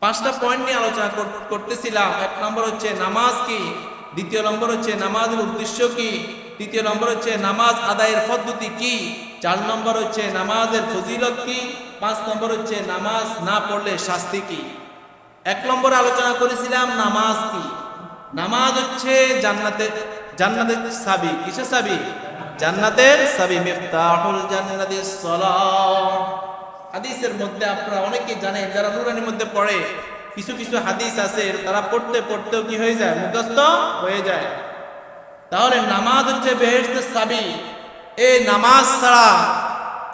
পাঁচটা পয়েন্ট নিয়ে আলোচনা কর- করতেছিলাম। এক নম্বর হচ্ছে নামাজ কি? দ্বিতীয় নম্বর হচ্ছে নামাজের উদ্দেশ্য কি? তৃতীয় নম্বর হচ্ছে নামাজ আদায়ের পদ্ধতি কি? চার নম্বর হচ্ছে নামাজের ফজিলত কি? পাঁচ নম্বর হচ্ছে নামাজ না পড়লে শাস্তি কি? এক নম্বরে আলোচনা করেছিলাম নামাজ কি? নামাজ হচ্ছে জান্নাতের জান্নাতের সাবি। কিসের সাবি? জান্নাতের সাবি। মিফতাহুল জান্নাতিস সালাহ হাদিসের মধ্যে আপনারা অনেকেই জানেন, যারা নুরানির মধ্যে পড়ে, কিছু কিছু হাদিস আছে, তারা পড়তে পড়তেও কি হয়ে যায়? মুখস্থ হয়ে যায়। তাহলে নামাজ হচ্ছে বেহেস্তের সাবি এই নামাজ ছাড়া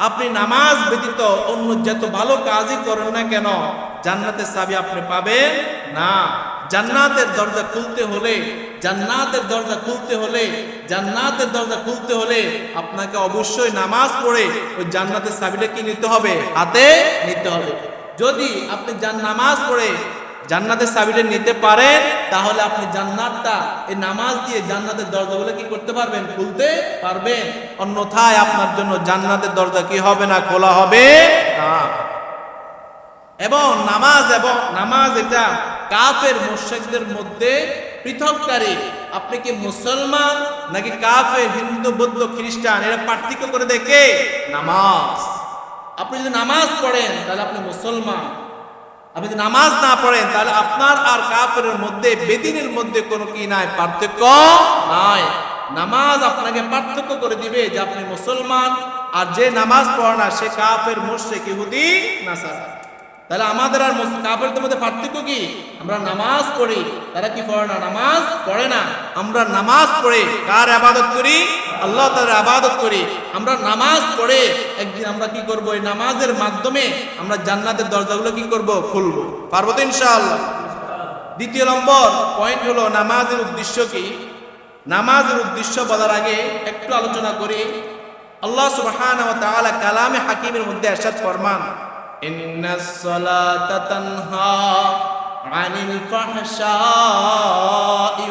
আপনি নামাজ ব্যতীত অন্য যত ভালো কাজই করেন না কেন, জান্নাতের সাবি আপনি পাবেন না। জান্নাতের দরজা খুলতে হলে জান্নাতের দরজা খুলতে হলে, জান্নাতের দরজা খুলতে হলে আপনাকে অবশ্যই নামাজ পড়ে ওই জান্নাতের চাবিটা কি নিতে হবে? হাতে নিতে হবে। যদি আপনি জান নামাজ পড়ে জান্নাতের চাবিটা নিতে পারেন, তাহলে আপনি জান্নাতটা এই নামাজ দিয়ে জান্নাতের দরজাগুলো কি করতে পারবেন? খুলতে পারবেন। অন্যথায় আপনার জন্য জান্নাতের দরজা কি হবে না, খোলা হবে না। এবং নামাজ এবং নামাজ এটা কাফের মুশরিকদের মধ্যে পৃথককারী। আপনি কি মুসলমান নাকি কাফের, হিন্দু, বৌদ্ধ, খ্রিস্টান? এরা পার্থক্য করে দেখে নামাজ। আপনি যদি নামাজ পড়েন, তাহলে আপনি মুসলমান। আপনি যদি নামাজ না পড়েন, তাহলে আপনার আর কাফের মধ্যে, বেদিনের মধ্যে কোনো কি নাই? পার্থক্য নাই। নামাজ আপনাকে পার্থক্য করে দিবে যে আপনি মুসলমান, আর যে নামাজ পড়ে না, সে কাফের, মুশরিক, ইহুদি, নাসারা। তাহলে আমাদের আর মুস- কাফেরদের মধ্যে পার্থক্য কি আমরা নামাজ পড়ি তারা কি পড়ে না নামাজ পড়ে না আমরা নামাজ পড়ে কার আবাদত করি আল্লাহ তার আবাদত করি আমরা নামাজ পড়ে একদিন আমরা কি করব এই নামাজের মাধ্যমে আমরা জান্নাতের দরজাগুলো কি করব খুলবো পারবো তো ইনশাআল্লাহ দ্বিতীয় নম্বর পয়েন্ট হলো নামাজের উদ্দেশ্য কি নামাজের উদ্দেশ্য বলার আগে একটু আলোচনা করি আল্লাহ সুবহানাহু ওয়া তাআলা কালামে হাকিমের মধ্যে ارشاد ফরমান সালাতা তানহা আনিল ফাহশাই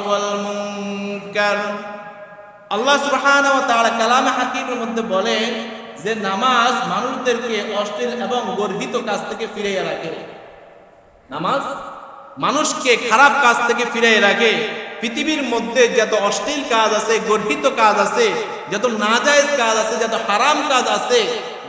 ওয়াল মুনকার আল্লাহ সুবহানাহু ওয়া তাআলা কালামে হাকিমের মধ্যে বলেন যে নামাজ মানুষদেরকে অশ্লীল এবং গর্হিত কাজ থেকে ফিরিয়ে রাখে। নামাজ মানুষকে খারাপ কাজ থেকে ফিরিয়ে রাখে। পৃথিবীর মধ্যে যত অশ্লীল কাজ আছে, গর্হিত কাজ আছে, যত নাজায়েজ কাজ আছে, যত হারাম কাজ আছে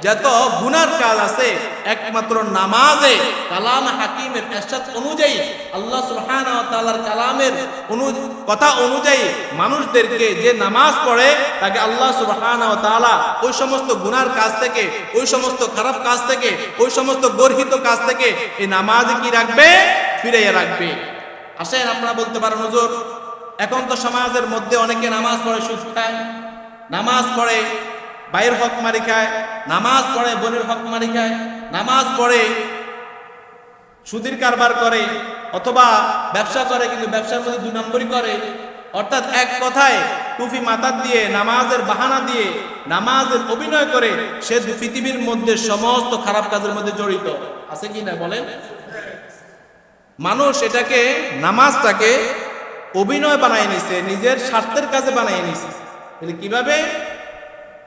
যত গুনার কাজ আছে, একমাত্র নামাজে কালাম হাকিমের এরশাদ অনুযায়ী, আল্লাহ সুবহানাহু ওয়া তাআলার কালামের অনু- কথা অনুযায়ী মানুষদেরকে যে নামাজ পড়ে, তাকে আল্লাহ সুবহানাহু ওয়া তাআলা ওই সমস্ত গুনার কাজ থেকে, ওই সমস্ত খারাপ কাজ থেকে, ওই সমস্ত গর্হিত কাজ থেকে এই নামাজ কি রাখবে? ফিরাইয়া রাখবে। আসেন আপনারা বলতে পারেন হুজুর, এখন তো সমাজের মধ্যে অনেকে নামাজ পড়ে সুদ নামাজ পড়ে ভাইয়ের হক মারি খায় নামাজ পড়ে বোনের হক মারি খায় নামাজ পড়ে সুদের কারবার করে, অথবা ব্যবসা করে, কিন্তু ব্যবসার মধ্যে দুই নম্বরই করে, অর্থাৎ এক কথায় টুফি মাথার দিয়ে, নামাজের বাহানা দিয়ে, নামাজের অভিনয় করে, সে পৃথিবীর মধ্যে সমস্ত খারাপ কাজের মধ্যে জড়িত। আছে কি না বলেন? মানুষ এটাকে, নামাজটাকে অভিনয় বানায় নিছে, নিজের স্বার্থের কাজে বানিয়ে নিছে। কীভাবে?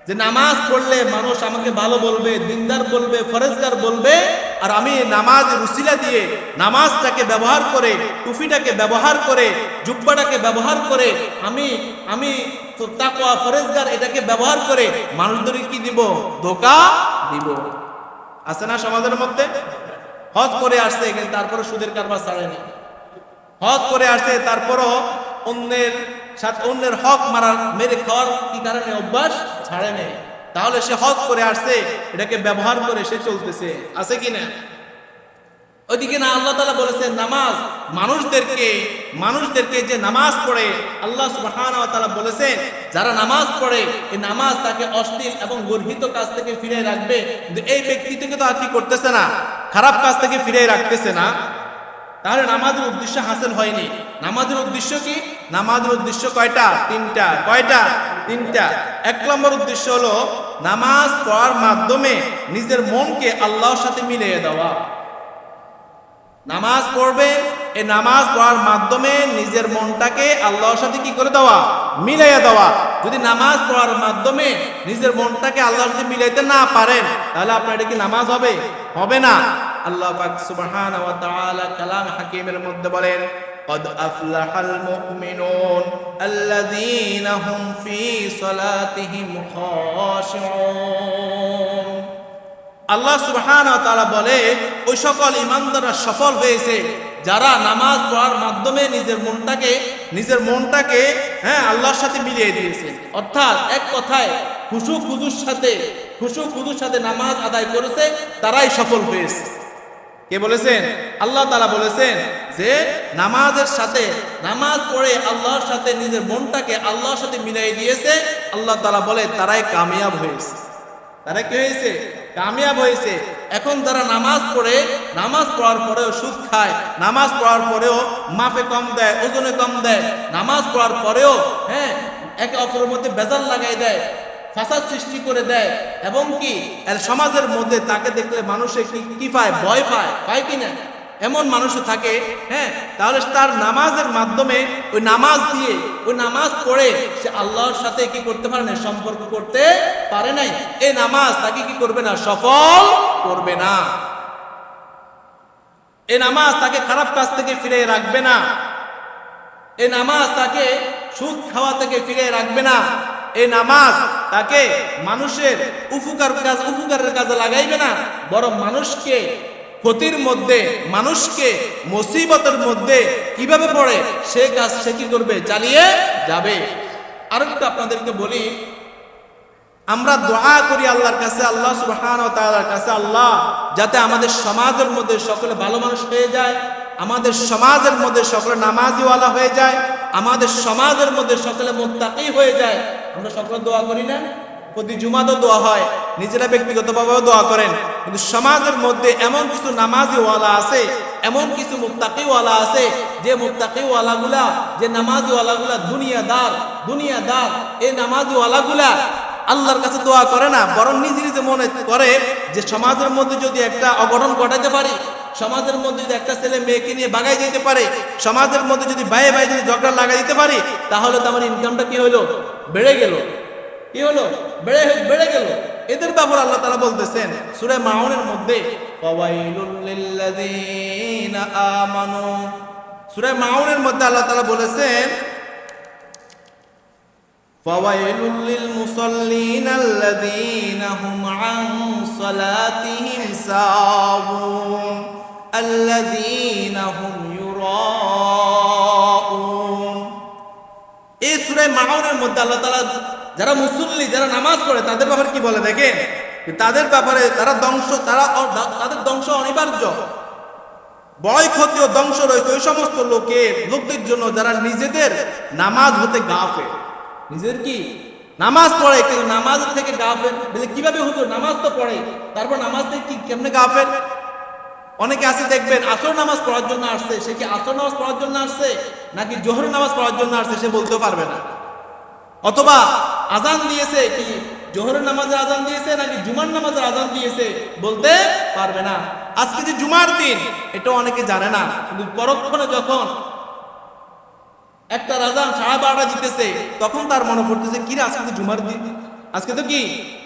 যে নামাজ পড়লে মানুষ আমাকে ভালো বলবে, দিনদার বলবে, ফরেজগার বলবে, আর আমি নামাজ রুসিলা দিয়ে নামাজটাকে ব্যবহার করে, টুফিটাকে ব্যবহার করে, জুব্বাটাকে ব্যবহার করে, আমি আমি তাকওয়া, ফরেজগার এটাকে ব্যবহার করে মানুষদের কি দিব? ধোকা দিব। আছে না সমাজের মধ্যে? হজ করে আসছে, কিন্তু তারপরে সুদের কারবার ছাড়েনি। হজ করে আসছে, তারপরও অন্যের সাথে অন্যের হক মারা মেরে খাওয়ার কি কারণে অভ্যাস? ছাড়ে নেই। তাহলে সে হজ করে আসছে, এটাকে ব্যবহার করে সে চলতেছে। আছে কি না? ওইদিকে না, আল্লাহ তালা বলেছেন, নামাজ, মানুষদেরকে মানুষদেরকে যে নামাজ পড়ে, আল্লাহ তাআলা বলেছেন, যারা নামাজ পড়ে, এই নামাজ তাকে অশ্লীল এবং গর্হিত কাজ থেকে ফিরে রাখবে। এই ব্যক্তি থেকে তো আর কি করতেছে না? খারাপ কাজ থেকে ফিরে রাখতেছে না। তাহলে নামাজের উদ্দেশ্য হাসিল হয়নি। নামাজের উদ্দেশ্য কি? নামাজের উদ্দেশ্য কয়টা? তিনটা। কয়টা? তিনটা। এক নম্বর উদ্দেশ্য হলো নামাজ পড়ার মাধ্যমে নিজের মনকে আল্লাহর সাথে মিলিয়ে দেওয়া। নামাজ পড়বে এই নামাজ পড়ার মাধ্যমে নিজের মনটাকে আল্লাহর সাথে কি করে দেওয়া? মিলাইয়া দেওয়া। যদি নামাজ পড়ার মাধ্যমে নিজের মনটাকে আল্লাহর সাথে মিলাইতে না পারেন, তাহলে আপনার এটা কি নামাজ হবে? হবে না। আল্লাহ পাক সুবহানাহু ওয়া তাআলা কালাম হাকিমের মধ্যে বলেন قد أفلح المؤمنون الذين هم في صلاتهم خاشعون আল্লাহ সুবহান তাআলা বলে ওই সকল ইমানদাররা সফল হয়েছে যারা নামাজ পড়ার মাধ্যমে নিজের মনটাকে নিজের মনটাকে হ্যাঁ আল্লাহর সাথে মিলিয়ে দিয়েছে অর্থাৎ এক কথায় খুশু খুজুর সাথে খুশু খুজুর সাথে নামাজ আদায় করেছে তারাই সফল হয়েছে কে বলেছেন? আল্লাহ তালা বলেছেন যে নামাজের সাথে, নামাজ পড়ে আল্লাহর সাথে নিজের মনটাকে আল্লাহর সাথে মিলাই দিয়েছে, আল্লাহ তালা বলে তারাই কামিয়াব হয়েছে। তারা কি হয়েছে? কামিয়াব হয়েছে। এখন যারা নামাজ পড়ে, নামাজ পড়ার পরেও সুদ খায়, নামাজ পড়ার পরেও মাপে কম দেয়, ওজনে কম দেয়, নামাজ পড়ার পরেও হ্যাঁ একে অপরের মধ্যে বেজাল লাগাই দেয় ফাসাদ সৃষ্টি করে দেয় এবং কি? সমাজের মধ্যে তাকে দেখলে মানুষে কি কি পায়? ভয় পায়। পায় কি না? এমন মানুষও থাকে হ্যাঁ তাহলে তার নামাজের মাধ্যমে ওই নামাজ দিয়ে ওই নামাজ পড়ে সে আল্লাহর সাথে কি করতে পারে না সম্পর্ক করতে পারে নাই। এই নামাজ তাকে কি করবে না সফল করবে না। এই নামাজ তাকে খারাপ কাজ থেকে ফিরে রাখবে না। এই নামাজ তাকে সুদ খাওয়া থেকে ফিরে রাখবে না। এই নামাজ তাকে মানুষের উপকার কাজ, উপকারের কাজে লাগাইবে না। বরং মানুষকে ক্ষতির মধ্যে, মানুষকে মুসিবতের মধ্যে কীভাবে পড়ে, সে কাজ সে কি করবে? চালিয়ে যাবে। আরেকটা আপনাদেরকে বলি, আমরা দোয়া করি আল্লাহর কাছে, আল্লাহ সুবহান ও তাআলার কাছে, আল্লাহ যাতে আমাদের সমাজের মধ্যে সকলে ভালো মানুষ হয়ে যায়। আমাদের সমাজের মধ্যে সকলে নামাজিওয়ালা হয়ে যায়, আমাদের সমাজের মধ্যে সকলে মোত্তাকি হয়ে যায়। আমরা সকলে দোয়া করি না? প্রতি জুমাতেও দোয়া হয়, নিজেরা ব্যক্তিগতভাবেও দোয়া করেন। কিন্তু সমাজের মধ্যে এমন কিছু নামাজিওয়ালা আছে, এমন কিছু মুত্তাকিওয়ালা আছে, যে মুত্তাকিওয়ালাগুলা, যে নামাজিওয়ালাগুলা দুনিয়াদার দুনিয়াদার এই নামাজিওয়ালাগুলা আল্লাহর কাছে দোয়া করে না, বরং নিজে নিজে মনে করে যে সমাজের মধ্যে যদি একটা অঘটন ঘটাতে পারি সমাজের মধ্যে যদি একটা ছেলে মেয়েকে নিয়ে বাগাই যেতে পারে সমাজের মধ্যে যদি বাইরে বাইরে যদি ঝগড়া লাগাই দিতে পারি তাহলে তো আমার ইনকামটা কি হলো বেড়ে গেল কি হলো বেড়ে বেড়ে গেল এদের ব্যাপার আল্লাহ তারা বলতেছেন সুরে মাউনের মধ্যে ফাওয়াইলুল লিল্লাযীনা আমানু সুরে মাউনের মধ্যে আল্লাহ তাআলা বলেছেন فويل للمصلين الذين هم عن صلاتهم ساهون الذين هم يراءون এই সূরা মাউনের মধ্যে আল্লাহ তাআলা যারা মুসল্লি যারা নামাজ পড়ে তাদের ব্যাপারে কি বলে দেখেন যে তাদের ব্যাপারে তারা ধ্বংস তারা তাদের ধ্বংস অনিবার্য বড়ই ক্ষতি ও ধ্বংস রয়েছে ওই সমস্ত লোকের লোকদের জন্য যারা নিজেদের নামাজ হতে গাফে নিজের কি নামাজ পড়ে কিন্তু নামাজ থেকে গাফের বলে কিভাবে হতো নামাজ তো পড়ে তারপর নামাজ থেকে কি কেমনে গাফের অনেকে আছে দেখবেন, আসর নামাজ পড়ার জন্য আসছে, সে কি আসর নামাজ পড়ার জন্য আসছে? নাকি জোহর নামাজ পড়ার জন্য আসছে, সে বলতেও পারবে না। অথবা আজান দিয়েছে, কি জোহরের নামাজের আজান দিয়েছে, নাকি জুমার নামাজের আজান দিয়েছে, বলতে পারবে না। আজকে যে জুমার দিন, এটা অনেকে জানে না, কিন্তু পরক্ষণে যখন একটা রাজান সাড়ে বারোটা জিতেছে, তখন তার মনে পড়তেছে কি আজকে জুমার দিন? আজকে তো কি?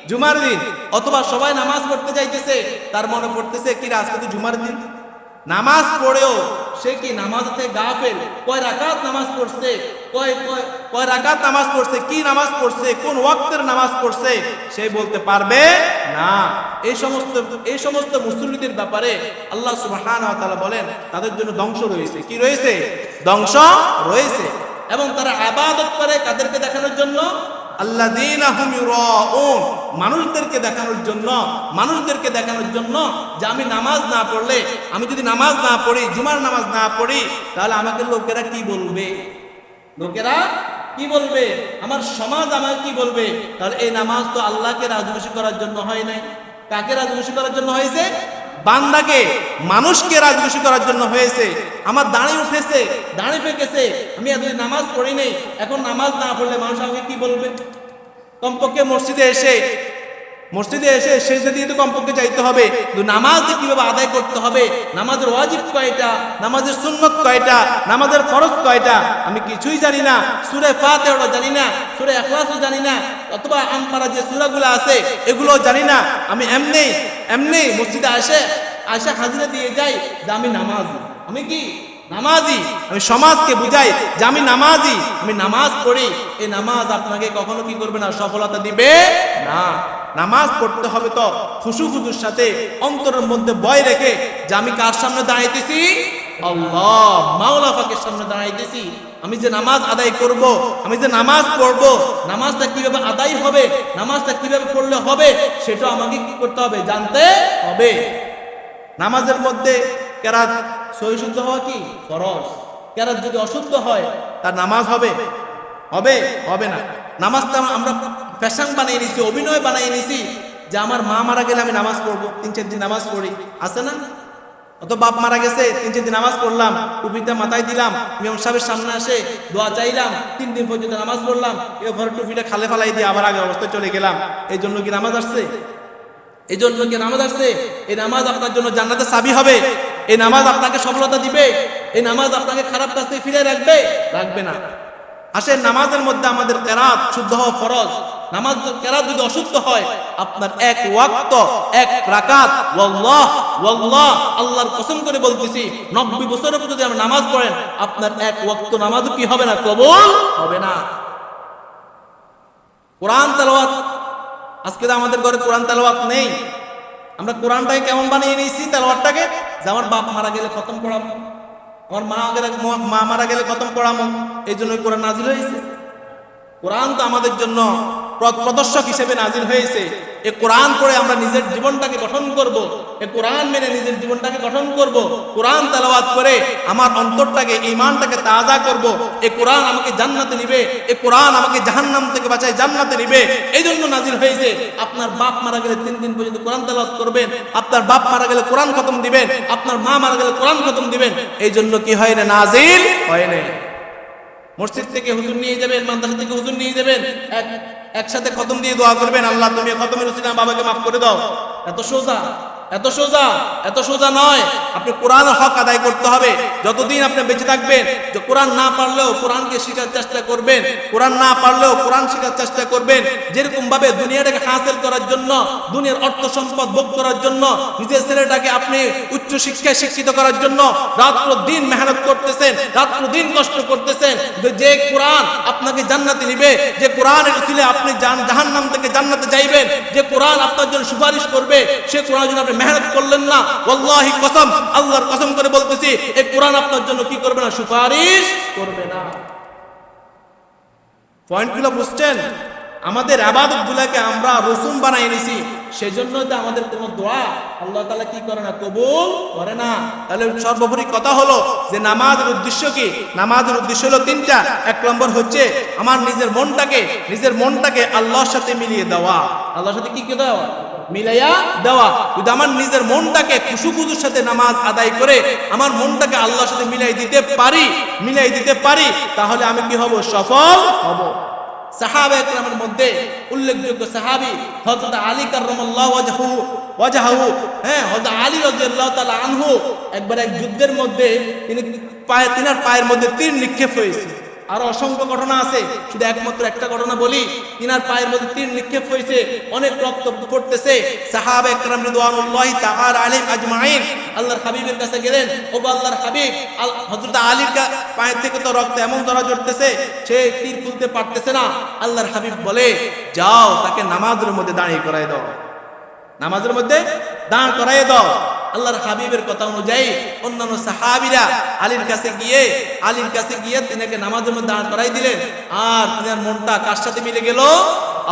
জুমার দিন। অথবা সবাই নামাজ পড়তে যাইতেছে, তার মনে পড়তেছে কি আজকে তো জুমার দিন। নামাজ পড়েও সে কি নামাজ থেকে গা ফেল কয় রাকাত নামাজ পড়ছে? কয় কয় কয় রাকাত নামাজ পড়ছে? কি নামাজ পড়ছে? কোন ওয়াক্তের নামাজ পড়ছে? সে বলতে পারবে না। এই সমস্ত এই সমস্ত মুসল্লিদের ব্যাপারে আল্লাহ তাআলা বলেন, তাদের জন্য ধ্বংস রয়েছে। কি রয়েছে? ধ্বংস রয়েছে। এবং তারা আবাদত করে কাদেরকে দেখানোর জন্য মানুষদেরকে দেখানোর জন্য, মানুষদেরকে দেখানোর জন্য যে আমি নামাজ না পড়লে, আমি যদি নামাজ না পড়ি, জুমার নামাজ না পড়ি, তাহলে আমাকে লোকেরা কি বলবে? লোকেরা কি বলবে? আমার সমাজ আমাকে কি বলবে? তাহলে এই নামাজ তো আল্লাহকে রাজখুশি করার জন্য হয় নাই। কাকে রাজখুশি করার জন্য হয়েছে? বান্দাকে মানুষকে রাজখুশি করার জন্য হয়েছে। আমার দাঁড়ি উঠেছে, দাঁড়ি ফেঁকেছে, আমি এতদিন নামাজ পড়ি নেই, এখন নামাজ না পড়লে মানুষ আমাকে কি বলবে? কমপক্ষে মসজিদে এসে মসজিদে এসে শেষে দিয়ে তো কমপক্ষে যাইতে হবে। কিন্তু নামাজকে কীভাবে আদায় করতে হবে? নামাজের ওয়াজিব কয়টা? নামাজের সুন্নত কয়টা? নামাজের ফরজ কয়টা? আমি কিছুই জানি না। সুরে ফাতেহা জানি না, সুরে এখলাসও জানি না, অথবা আমপারা যে সুরাগুলো আছে, এগুলো জানি না। আমি এমনি এমনি মসজিদে আসে আসে হাজিরা দিয়ে যাই যে আমি নামাজ। আমি কি? নামাজি। আমি সমাজকে বুঝাই যে আমি নামাজি। আমি নামাজ পড়ি। এই নামাজ আপনাকে কখনো কি করবে না? সফলতা দিবে না। নামাজ পড়তে হবে তো খুশু খুশুর সাথে অন্তরের মধ্যে ভয় রেখে যে আমি কার সামনে দাঁড়াইতেছি? আল্লাহ, মাওলা পাকের সামনে দাঁড়াইতেছি। আমি যে নামাজ আদায় করব, আমি যে নামাজ পড়ব, নামাজটা কীভাবে আদায় হবে, নামাজটা কীভাবে পড়লে হবে, সেটা আমাকে কি করতে হবে? জানতে হবে। নামাজের মধ্যে কেরাত সহি শুদ্ধ হওয়া কি? ফরজ। কেরাত যদি অশুদ্ধ হয়, তার নামাজ হবে? হবে? হবে না। নামাজটা আমরা ফ্যাশন বানিয়ে নিছি, অভিনয় বানিয়ে নিছি, যে আমার মা মারা গেলে আমি নামাজ পড়ব, তিন চার দিন নামাজ পড়ি। আছে না? অত বাপ মারা গেছে, তিন চার দিন নামাজ পড়লাম, টুপিটা মাথায় দিলাম ইমাম সাহেবের সামনে আসে, দোয়া চাইলাম, তিন দিন পর্যন্ত নামাজ পড়লাম এবার টুপিটা খালে ফালাই দিয়ে আবার আগে অবস্থায় চলে গেলাম। এই জন্য কি নামাজ আসছে? এই জন্য কি নামাজ আসছে? এই নামাজ আপনার জন্য জান্নাতে সাবি হবে। এই নামাজ আপনাকে সফলতা দিবে। এই নামাজ আপনাকে খারাপ কাজ থেকে ফিরে রাখবে। রাখবে না। আসে নামাজের মধ্যে আমাদের কেরাত শুদ্ধ হওয়া ফরজ। নামাজ কেরাত যদি অশুদ্ধ হয়, আপনার এক ওয়াক্ত, এক রাকাত, ওয়াল্লাহ ওয়াল্লাহ, আল্লাহর কসম করে বলতেছি, নব্বই বছরের উপর যদি আপনি নামাজ পড়েন, আপনার এক ওয়াক্ত নামাজ কি হবে না, কবুল হবে না। কোরআন তেলাওয়াত, আজকে তো আমাদের ঘরে কোরআন তেলাওয়াত নেই। আমরা কোরআনটাকে কেমন বানিয়ে নিয়েছি, তেলাওয়াতটাকে? যে আমার বাপ মারা গেলে খতম পড়াবো আমার মা গেলে, মা মারা গেলে খতম পড়াবো এই জন্য কোরআন নাজিল হয়েছে। কোরআন তো আমাদের জন্য প্রদর্শক হিসেবে নাজির হয়েছে। এ কোরআন পড়ে আমরা নিজের জীবনটাকে গঠন করব। এ কোরআন মেনে নিজের জীবনটাকে গঠন করব। কোরআন তেলাওয়াত করে আমার অন্তরটাকে ইমানটাকে তাজা করব। এ কোরআন আমাকে জান্নাতে নিবে। এ কোরআন আমাকে জাহান্নাম থেকে বাঁচায় জান্নাতে নিবে। এই জন্য নাজির হয়েছে, আপনার বাপ মারা গেলে তিন দিন পর্যন্ত কোরআন তেলাওয়াত করবেন। আপনার বাপ মারা গেলে কোরআন খতম দিবেন। আপনার মা মারা গেলে কোরআন খতম দিবেন। এই জন্য কি হয় না, নাজিল হয় না। মসজিদ থেকে হুজুর নিয়ে যাবেন, মাদ্রাসা থেকে হুজুর নিয়ে যাবেন, এক একসাথে খতম দিয়ে দোয়া করবেন, আল্লাহ তুমি খতমের হোসেন বাবাকে মাফ করে দাও। এত সোজা। এত সোজা এত সোজা নয়। আপনি কোরআন হক আদায় করতে হবে। যতদিন আপনি বেঁচে থাকবেন, যে কোরআন না পারলেও কোরআনকে শেখার চেষ্টা করবেন, কোরআন না পারলেও কোরআন শেখার চেষ্টা করবেন যেরকম ভাবে দুনিয়াটাকে হাসিল করার জন্য, দুনিয়ার অর্থ সম্পদ ভোগ করার জন্য, নিজের ছেলেটাকে আপনি উচ্চ শিক্ষায় শিক্ষিত করার জন্য রাত্র দিন মেহনত করতেছেন, রাত্র দিন কষ্ট করতেছেন যে কোরআন আপনাকে জান্নাতে নিবে, যে কোরআন ছিলে আপনি জাহান্নাম থেকে জান্নাতে যাইবেন, যে কোরআন আপনার জন্য সুপারিশ করবে, সে কোরআন জন্য আপনি মেহনত করলেন না, ওয়াল্লাহি কসম, আল্লাহর কসম করে বলতেছি, এই কোরআন আপনার জন্য কি করবে না, সুপারিশ করবে না। পয়েন্টগুলো বুঝছেন? আমাদের আবাদত গুলাকে আমরা রসুম বানাই নিছি সেজন্য তো আমাদের কোনো দোয়া, আল্লাহ তালা কি করে না, কবুল করে না। তাহলে সর্বোপরি কথা হলো যে নামাজের উদ্দেশ্য কি? নামাজের উদ্দেশ্য হলো তিনটা। এক নম্বর হচ্ছে আমার নিজের মনটাকে নিজের মনটাকে আল্লাহর সাথে মিলিয়ে দেওয়া। আল্লাহর সাথে কি কি দেওয়া? মিলাইয়া দেওয়া। যদি আমার নিজের মনটাকে খুশু খুশুর সাথে নামাজ আদায় করে আমার মনটাকে আল্লাহর সাথে মিলাই দিতে পারি, মিলাই দিতে পারি, তাহলে আমি কি হব? সফল হব। সাহাবা একরামের মধ্যে উল্লেখযোগ্য সাহাবী হযরত আলী কাররামাল্লাহু ওয়াজহু ওয়াজহু হ্যাঁ হযরত আলী রাদিয়াল্লাহু তাআলা আনহু একবার এক যুদ্ধের মধ্যে তিনি পায়ে তিনার পায়ের মধ্যে তীর নিক্ষেপ হয়েছে। আরও অসংখ্য ঘটনা আছে। শুধু একমাত্র একটা ঘটনা বলি, তিনার পায়ের মধ্যে তীর নিক্ষেপ হয়েছে, অনেক রক্ত পড়তেছে। সাহাবা একরাম রিদওয়ানুল্লাহি তাআলা আজমাইন। আল্লাহর হাবিবের কাছে গেলেন, ও আল্লাহর হাবিব হযরত আলীর পায়ের থেকে তো রক্ত এমন ধরা জড়তেছে সে তীর খুলতে পারতেছে না। আল্লাহর হাবিব বলে, যাও, তাকে নামাজের মধ্যে দাঁড়িয়ে করাই দাও। নামাজের মধ্যে দাঁড় করাই দাও। আল্লাহর হাবিবের কথা অনুযায়ী অন্যান্য সাহাবিরা আলীর কাছে গিয়ে, আলীর কাছে গিয়ে তিনাকে নামাজের মধ্যে দাঁড় করাই দিলেন। আর তিনার মনটা কার সাথে মিলে গেল?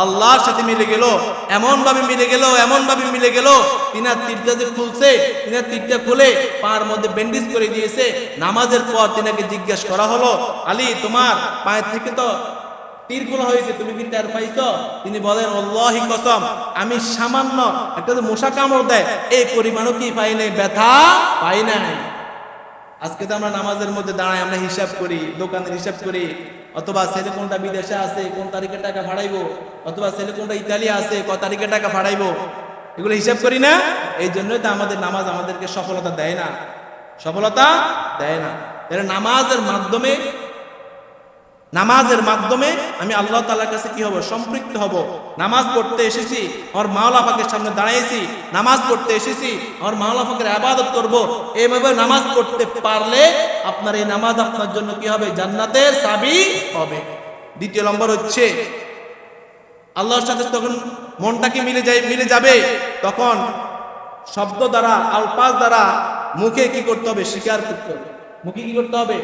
আল্লাহর সাথে মিলে গেল। এমন ভাবে মিলে গেল এমন ভাবে মিলে গেল। তিনার তীরটা যে খুলছে, তিনার তীরটা খুলে পায়ের মধ্যে ব্যান্ডেজ করে দিয়েছে। নামাজের পর তিনাকে জিজ্ঞেস করা হলো, আলী, তোমার পায়ের থেকে তো তীর খোলা হয়েছে, তুমি কি টের পাইছ? তিনি বলেন অল্লাহি কসম, আমি সামান্য একটা যে মশা কামড় দেয়, এই পরিমাণও কি পাই নাই? ব্যথা পাই নাই। আজকে তো আমরা নামাজের মধ্যে দাঁড়াই, আমরা হিসাব করি, দোকানের হিসাব করি, অথবা ছেলে কোনটা বিদেশে আছে, কোন তারিখে টাকা ভাড়াইবো অথবা ছেলে কোনটা ইতালি আছে, ক তারিখে টাকা ভাড়াইবো এগুলো হিসাব করি না? এই জন্যই তো আমাদের নামাজ আমাদেরকে সফলতা দেয় না। সফলতা দেয় না। নামাজের মাধ্যমে নামাজের মাধ্যমে আমি আল্লাহ তালার কাছে কি হব? সম্পৃক্ত হব। নামাজ পড়তে এসেছি আমার মাওলা পাকের সামনে দাঁড়িয়েছি নামাজ পড়তে এসেছি আমার মাওলা পাকের আবাদত করব। এইভাবে নামাজ পড়তে পারলে আপনার এই নামাজ আপনার জন্য কি হবে? জান্নাতের চাবি হবে। দ্বিতীয় নম্বর হচ্ছে, আল্লাহর সাথে তখন মনটা কি মিলে যায় মিলে যাবে, তখন শব্দ দ্বারা আলপাস দ্বারা মুখে কি করতে হবে? স্বীকার করতে হবে। মুখে কি করতে হবে?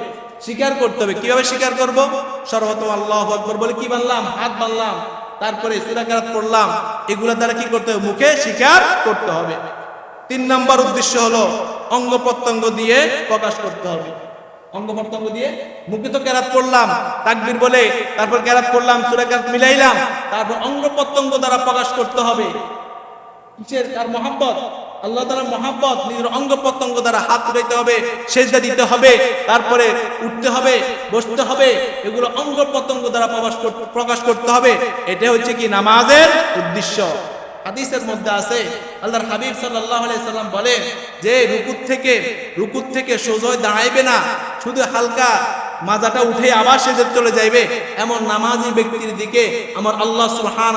স্বীকার করতে হবে। কীভাবে স্বীকার করব? সর্বপ্রথম আল্লাহ আকবর বলে কি বানলাম? হাত বানলাম। তারপরে সুরাকারাত পড়লাম। এগুলোর দ্বারা কি করতে হবে? মুখে স্বীকার করতে হবে। তিন নম্বর উদ্দেশ্য হলো অঙ্গ প্রত্যঙ্গ দিয়ে প্রকাশ করতে হবে। অঙ্গ প্রত্যঙ্গ দিয়ে মুখে তো ক্যারাত পড়লাম, তাকবির বলে, তারপর ক্যারাত পড়লাম সুরা কেরাত মিলাইলাম, তারপর অঙ্গ প্রত্যঙ্গ দ্বারা প্রকাশ করতে হবে। কিসের? তার মহাব্বত। আল্লাহ তাআলার মহাব্বত, নিজের অঙ্গ প্রত্যঙ্গ দ্বারা হাত উঠাইতে হবে, সেজদা দিতে হবে, তারপরে উঠতে হবে, বসতে হবে, এগুলো অঙ্গ প্রত্যঙ্গ দ্বারা প্রকাশ প্রকাশ করতে হবে। এটা হচ্ছে কি? নামাজের উদ্দেশ্য। হাদিসের মধ্যে আছে, আল্লাহর হাবিব আলাইহি সাল্লাম বলেন যে রুকুত থেকে রুকুত থেকে সোজয় দাঁড়াইবে না, শুধু হালকা মাজাটা উঠে আবার সেজে চলে যাইবে। এমন নামাজি ব্যক্তির দিকে আমার আল্লাহ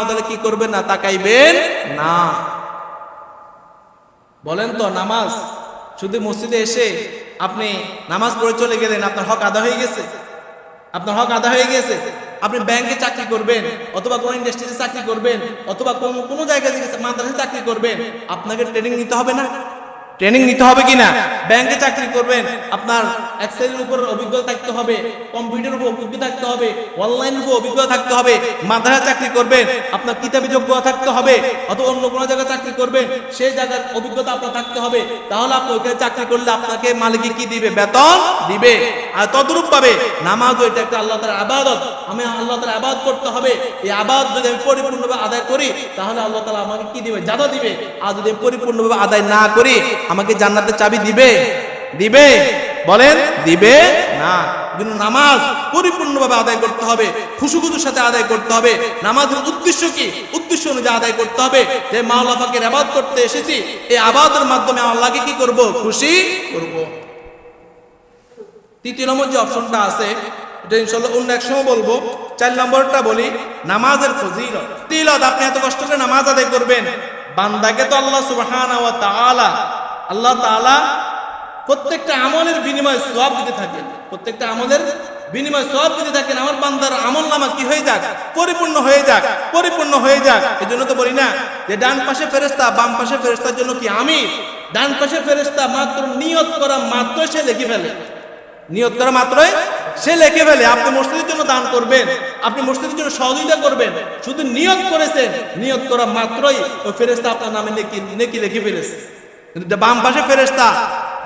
তাআলা কি করবেন না, তাকাইবেন না। বলেন তো, নামাজ, শুধু মসজিদে এসে আপনি নামাজ পড়ে চলে গেলেন, আপনার হক আদা হয়ে গেছে? আপনার হক আদা হয়ে গেছে? আপনি ব্যাংকে চাকরি করবেন, অথবা কোনো ইন্ডাস্ট্রিতে চাকরি করবেন, অথবা কোনো কোনো জায়গায় মাদ্রাসে চাকরি করবেন, আপনাকে ট্রেনিং নিতে হবে না? ট্রেনিং নিতে হবে কিনা? ব্যাংকে চাকরি করবেন, আপনার এক্সেলের উপর অভিজ্ঞতা থাকতে হবে কম্পিউটার উপর অভিজ্ঞতা থাকতে হবে অনলাইনের উপর অভিজ্ঞতা থাকতে হবে মাদ্রাসা চাকরি করবেন, আপনার কিতাবি যোগ্যতা থাকতে হবে, অথবা অন্য কোনো জায়গায় চাকরি করবেন, সেই জায়গার অভিজ্ঞতা আপনার থাকতে হবে, তাহলে আপনি ওখানে চাকরি করলে আপনাকে মালিকে কি দিবে? বেতন দিবে। আর তদ্রূপ পাবে নামাজও এটা একটা আল্লাহ তার আবাদত। আমি আল্লাহ তার আবাদ করতে হবে। এই আবাদ যদি আমি পরিপূর্ণভাবে আদায় করি, তাহলে আল্লাহ তালা আমাকে কি দিবে? জাদা দিবে। আর যদি পরিপূর্ণভাবে আদায় না করি আমাকে জান্নাতের চাবি দিবে? দিবে? বলেন, দিবে? না। কিন্তু নামাজ পরিপূর্ণভাবে আদায় করতে হবে খুশু খুশুর সাথে আদায় করতে হবে। নামাজের উদ্দেশ্য কি? উদ্দেশ্য অনুযায়ী আদায় করতে হবে। যে মাওলা পাকের আবাদ করতে এসেছি, এই আবাদের মাধ্যমে আল্লাহকে কি করব? খুশি করব। তৃতীয় নম্বর যে অপশনটা আছে, এটা ইনশাল্লাহ অন্য এক সময় বলব। চার নম্বরটা বলি, নামাজের ফজিলত। তিলত, আপনি এত কষ্ট করে নামাজ আদায় করবেন। বান্দাকে তো আল্লাহ তাআলা আল্লাহ তাআলা প্রত্যেকটা আমলের বিনিময়ে সব দিতে থাকেন। প্রত্যেকটা আমলের বিনিময়ে সব দিতে থাকেন। আমার বান্দার আমল নামা কি হয়ে যাক? পরিপূর্ণ হয়ে যাক। পরিপূর্ণ হয়ে যাক। এই জন্য তো বলি না যে ডান পাশে ফেরেস্তা বাম পাশে ফেরেস্তার জন্য কি আমি? ডান পাশে ফেরেস্তা মাত্র নিয়ত করা মাত্র সে লিখে ফেলে। নিয়ত করা মাত্রই সে লেখে ফেলে। আপনি মসজিদের জন্য দান করবেন। আপনি মসজিদের জন্য সহযোগিতা করবেন। শুধু নিয়ত করেছেন। নিয়ত করা মাত্রই ওই ফেরেস্তা আপনার নামে নেকি নেকি লিখে ফেলেছে। কিন্তু বাম পাশে ফেরেস্তা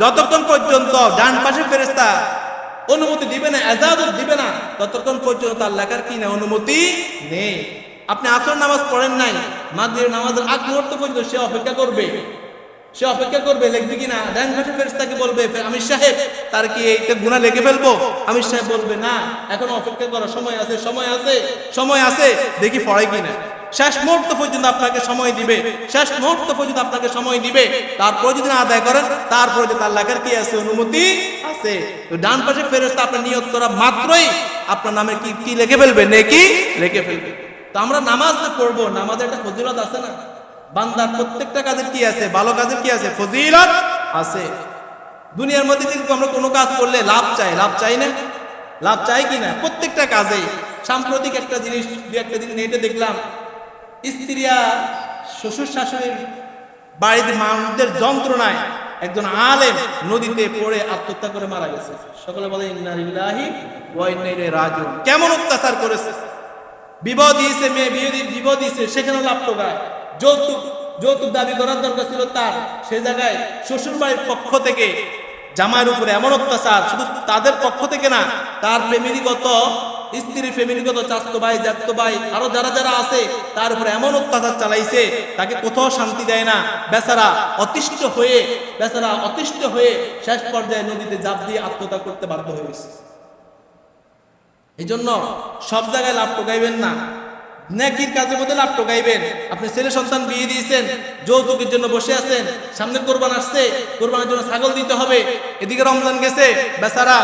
যতক্ষণ পর্যন্ত ডান পাশে ফেরেস্তা অনুমতি দিবে না, এজাজত দিবে না, ততক্ষণ পর্যন্ত তার লেখার কি না, অনুমতি নেই। আপনি আসর নামাজ পড়েন নাই, মাগরিবের নামাজের আগ মুহূর্ত পর্যন্ত সে অপেক্ষা করবে। সে অপেক্ষা করবে, লিখবে কিনা ডান পাশে ফেরেশতাকে বলবে? আমির সাহেব, তার কি এইটা গুনাহ লিখে ফেলব? আমির সাহেব বলবে, না, এখন অপেক্ষা করার সময় আছে সময় আছে সময় আছে, দেখি পড়ে কিনা শেষ মুহূর্ত পর্যন্ত আপনাকে সময় দিবে। শেষ মুহূর্ত পর্যন্ত আপনাকে সময় দিবে। তারপর যদি না আদায় করেন, তারপরে যে তার লেখার কি আছে, অনুমতি আছে, তো ডান পাশে ফেরেশতা আপনার নিয়ত করা মাত্রই আপনার নামে কি কি লেখে ফেলবে? নেকি? লেখে ফেলবে। তো আমরা নামাজ যে পড়ব, নামাজের একটা ফজিলত আছে না? বান্দার প্রত্যেকটা কাজের কি আছে? ভালো কাজের কি আছে? ফজিলত আছে। দুনিয়ার মধ্যে কিন্তু আমরা কোনো কাজ করলে লাভ চাই লাভ চাই না? লাভ চাই কি না? প্রত্যেকটা কাজেই। সাম্প্রতিক একটা জিনিস দু একটা দিন নেটে দেখলাম। স্ত্রীরা শ্বশুর শাশুড়ির বাড়িতে মানুষদের যন্ত্রণায় একজন আলেম নদীতে পড়ে আত্মহত্যা করে মারা গেছে। সকলে বলে, ইন্না লিল্লাহি ওয়া ইন্না ইলাইহি রাজিউন। কেমন অত্যাচার করেছে? বিবাহ দিয়েছে মেয়ে, বিয়ে বিবাহ দিয়েছে, সেখানে লাভ টোকায় যৌতুক যৌতুক দাবি করার দরকার ছিল তার। সে জায়গায় শ্বশুর বাড়ির পক্ষ থেকে জামাইয়ের উপরে এমন অত্যাচার, শুধু তাদের পক্ষ থেকে না, তার ফ্যামিলিগত স্ত্রী ফ্যামিলিগত চাস্ত ভাই ভাই আরও যারা যারা আছে, তার উপরে এমন অত্যাচার চালাইছে, তাকে কোথাও শান্তি দেয় না। বেচারা অতিষ্ঠ হয়ে, বেচারা অতিষ্ঠ হয়ে শেষ পর্যায়ে নদীতে জাপ দিয়ে আত্মহত্যা করতে বাধ্য হয়ে গেছে। এই জন্য সব জায়গায় লাভ টোকাইবেন না। নেকির কাজের মধ্যে লাভ টোকাইবেন আপনি ছেলে সন্তান বিয়ে দিয়েছেন, যৌতুকের জন্য বসে আছেন, সামনে কোরবান আসছে, কোরবানের জন্য ছাগল দিতে হবে, এদিকে রমজান গেছে, বেচারা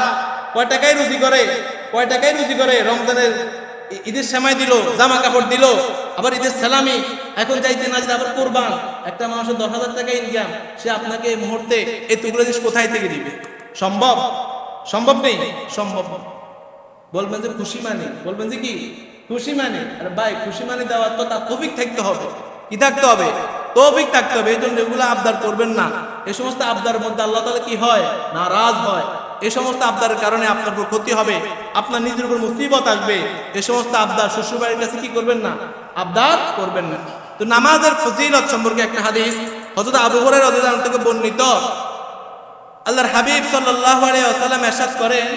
কয় টাকায় রুজি করে? কয় টাকায় রুজি করে? রমজানের ঈদের সেমাই দিল, জামা কাপড় দিল, আবার ঈদের সালামি। এখন চাইতে না যেতে আবার কোরবান। একটা মানুষের দশ হাজার টাকা ইনকাম সে আপনাকে এই মুহূর্তে এই টুকরো জিনিস কোথায় থেকে দিবে? সম্ভব? সম্ভব নেই? সম্ভব। বলবেন যে খুশি মানে? বলবেন যে কি? খুশি মানে? আর ভাই, খুশি মানে দেওয়ার তো তার তৌফিক থাকতে হবে। কি থাকতে হবে? তৌফিক থাকতে হবে। এই জন্য এগুলো আবদার করবেন না। এই সমস্ত আবদার মধ্যে আল্লাহ তাআলা কি হয়? নারাজ হয়। এই সমস্ত আবদারের কারণে আপনার উপর ক্ষতি হবে, আপনার নিজের উপর মুসিবত আসবে। এই সমস্ত আবদার শ্বশুরবাড়ির কাছে কি করবেন না? আবদার করবেন না। তো নামাজের ফজিলত সম্পর্কে একটা হাদিস হযরত আবু রাদিয়াল্লাহু আনহু থেকে বর্ণিত। আল্লাহর হাবিব সাল্লাল্লাহু আলাইহি ওয়াসাল্লাম এরশাদ করেন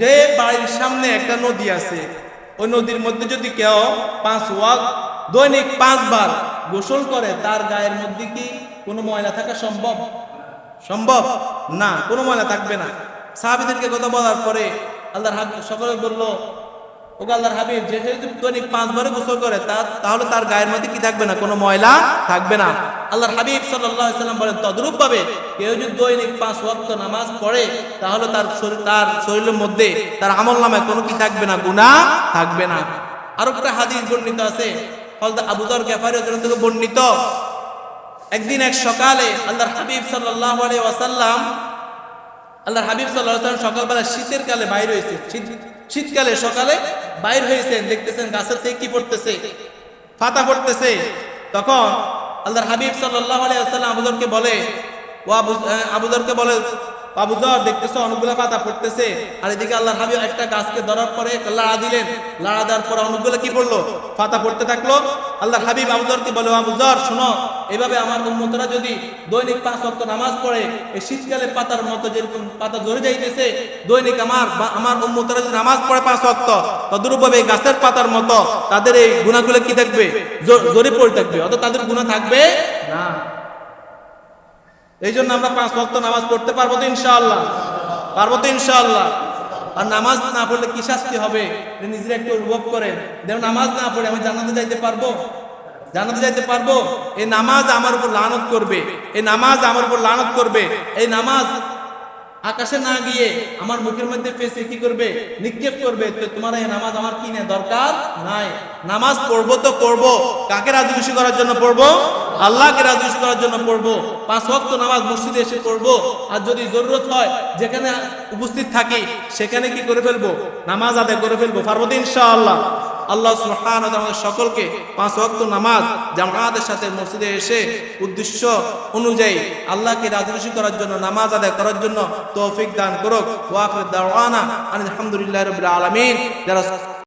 যে বাড়ির সামনে একটা নদী আছে। ওই নদীর মধ্যে যদি কেউ পাঁচ ওয়াক দৈনিক পাঁচবার গোসল করে, তার গায়ের মধ্যে কি কোনো ময়লা থাকা সম্ভব? সম্ভব না, কোনো ময়লা থাকবে না। সাহাবিদেরকে কথা বলার পরে আল্লাহর হাবিব সকলে বলল ওকে আল্লাহর হাবিব, যে দৈনিক পাঁচবারে গোসল করে, তা, তাহলে তার গায়ের মধ্যে কি থাকবে না? কোনো ময়লা থাকবে না। আল্লাহর হাবিব আলাইহি সাল্লাম বলেন তদ্রূপ ভাবে কেউ যদি দৈনিক পাঁচ ওয়াক্ত নামাজ পড়ে, তাহলে তার শরীর, তার শরীরের মধ্যে, তার আমল নামে কোনো কি থাকবে না, গুনাহ থাকবে না। আরও একটা হাদিস বর্ণিত আছে হযরত আবু যর গেফারি থেকে বর্ণিত। একদিন এক সকালে আল্লাহর হাবিব সাল্লাল্লাহু আলাইহি ওয়াসাল্লাম আল্লাহর হাবিব সাল্লাহ সাল্লাম সকালবেলা শীতের কালে বাইর হয়েছে। শীত- শীতকালে সকালে বাইর হয়েছেন, দেখতেছেন গাছের থেকে কি পড়তেছে? ফাতা পড়তেছে। তখন আল্লাহর হাবিব সাল্লাহ আলিয়াল্লাম আবুদরকে বলে, ও আবু আবুদরকে বলে আবুদর দেখতেছো, অনেকগুলো পাতা পড়তেছে। আর এদিকে আল্লাহর হাবিব একটা গাছকে ধরার পরে লাড়া দিলেন। লাড়া দেওয়ার পরে অনেকগুলো কি পড়ল? পাতা পড়তে থাকল। আল্লাহর হাবিব আবুদরকে বলে "ও আবুদর শোনো, এভাবে আমার উন্মতরা যদি দৈনিক পাঁচ ওয়াক্ত নামাজ পড়ে, এই শীতকালে পাতার মতো যেরকম পাতা ধরে যাইতেছে, দৈনিক আমার বা, আমার উন্মতরা যদি নামাজ পড়ে পাঁচ ওয়াক্ত, তদরূপভাবে গাছের পাতার মতো তাদের এই গুণাগুলো কি থাকবে? জোরে পড়ে থাকবে। অত তাদের গুণা থাকবে না। এই জন্য আমরা পাঁচ ভক্ত নামাজ পড়তে পারব তো ইনশাআল্লাহ। পারব তো ইনশাআল্লাহ। আর নামাজ না পড়লে কি শাস্তি হবে? নিজেরা একটু অনুভব করেন। দেখুন নামাজ না পড়ে আমি জানাতে যাইতে পারব? জানাতে যাইতে পারব? এই নামাজ আমার উপর লানত করবে। এই নামাজ আমার উপর লানত করবে। এই নামাজ আকাশে না গিয়ে আমার মুখের মধ্যে ফেসে কি করবে? নিক্ষেপ করবে। তোমার এই নামাজ আমার কি দরকার নাই। নামাজ পড়ব তো পড়ব। কাকে রাজি খুশি করার জন্য পড়ব? আল্লাহকে রাজি করার জন্য পড়ব। পাঁচ ওয়াক্ত নামাজ মসজিদে এসে পড়ব। আর যদি জরুরত হয়, যেখানে উপস্থিত থাকি, সেখানে কি করে ফেলব? নামাজ আদায় করে ফেলব। তো ইনশাআল্লাহ। আল্লাহ সুবহান আমাদের সকলকে পাঁচ ওয়াক্ত নামাজ জামাতের সাথে মসজিদে এসে উদ্দেশ্য অনুযায়ী আল্লাহকে রাজি খুশি করার জন্য, নামাজ আদায় করার জন্য তৌফিক দান করুক। ওয়াফির দাওয়ানা আলহামদুলিল্লাহ রাব্বিল আলামিন। যারা